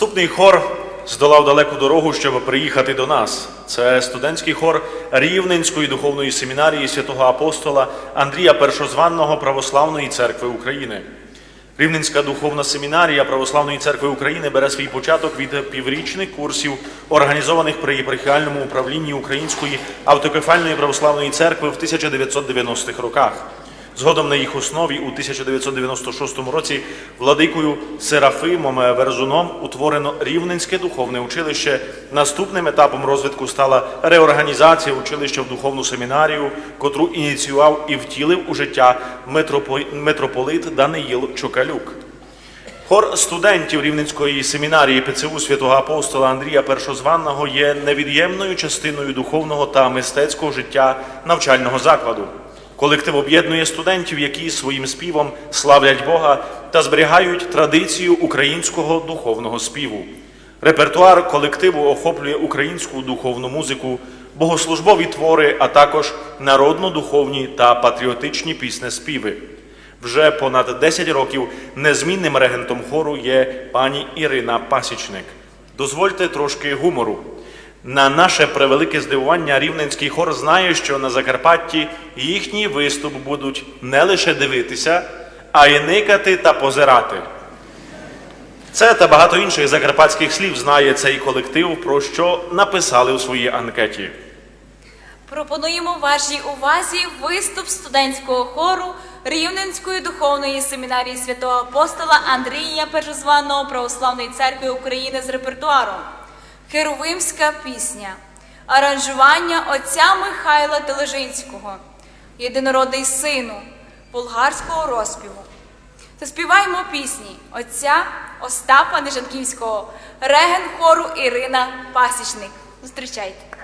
Наступний хор здолав далеку дорогу, щоб приїхати до нас. Це студентський хор Рівненської духовної семінарії святого апостола Андрія Першозванного Православної церкви України. Рівненська духовна семінарія Православної церкви України бере свій початок від піврічних курсів, організованих при єпархіальному управлінні Української автокефальної православної церкви в 1990-х роках. Згодом на їх основі у 1996 році владикою Серафимом Верзуном утворено Рівненське духовне училище. Наступним етапом розвитку стала реорганізація училища в духовну семінарію, котру ініціював і втілив у життя митрополит Даниїл Чокалюк. Хор студентів Рівненської семінарії ПЦУ святого апостола Андрія Першозванного є невід'ємною частиною духовного та мистецького життя навчального закладу. Колектив об'єднує студентів, які своїм співом славлять Бога та зберігають традицію українського духовного співу. Репертуар колективу охоплює українську духовну музику, богослужбові твори, а також народно-духовні та патріотичні піснеспіви. Вже понад 10 років незмінним регентом хору є пані Ірина Пасічник. Дозвольте трошки гумору. На наше превелике здивування рівненський хор знає, що на Закарпатті їхній виступ будуть не лише дивитися, а й никати та позирати. Це та багато інших закарпатських слів знає цей колектив, про що написали у своїй анкеті. Пропонуємо вашій увазі виступ студентського хору Рівненської духовної семінарії святого апостола Андрія Першозваного Православної церкви України з репертуаром. Херовимська пісня. Аранжування отця Михайла Тележинського, єдинородний сину болгарського розпіву. Заспіваємо пісні отця Остапа Нежанківського, реген хору Ірина Пасічник. Зустрічайте.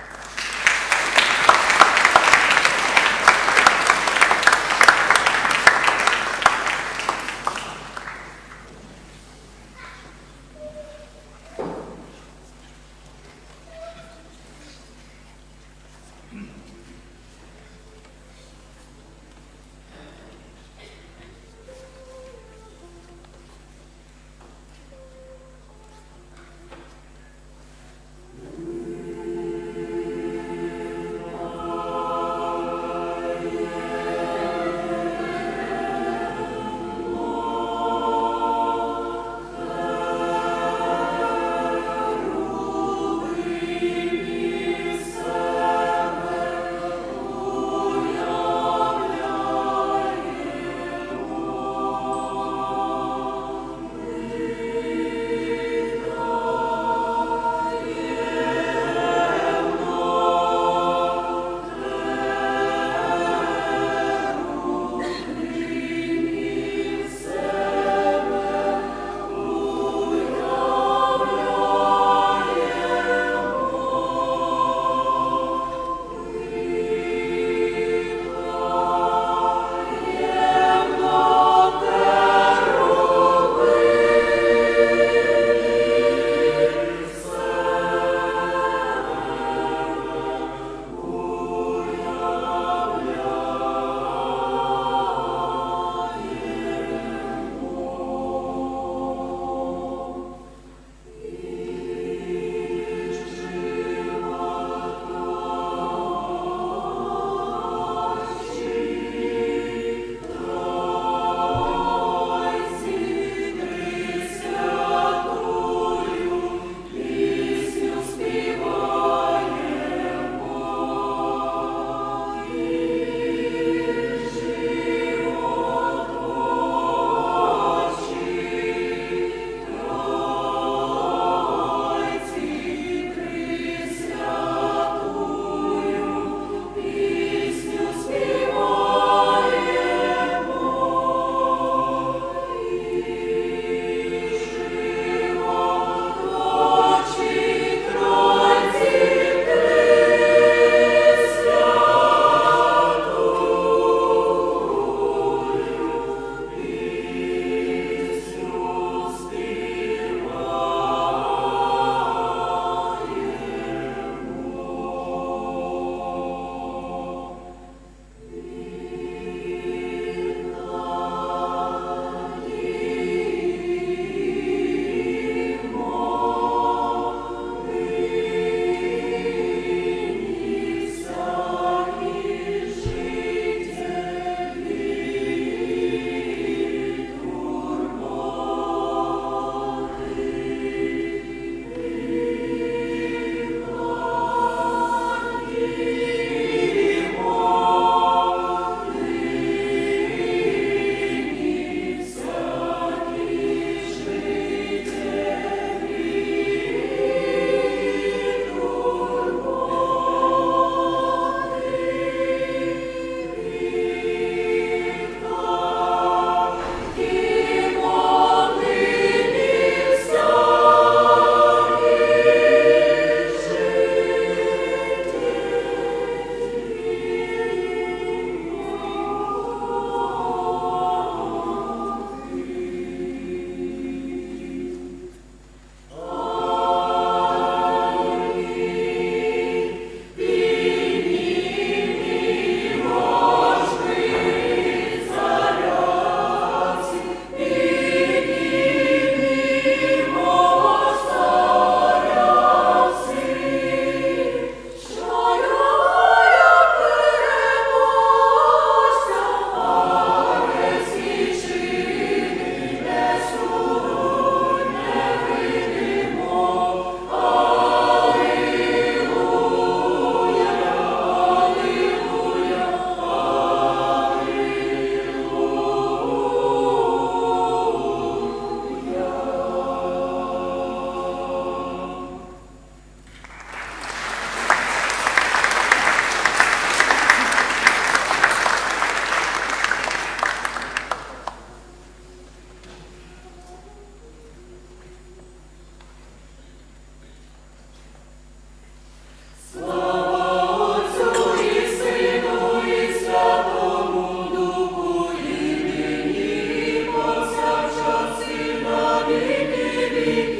free.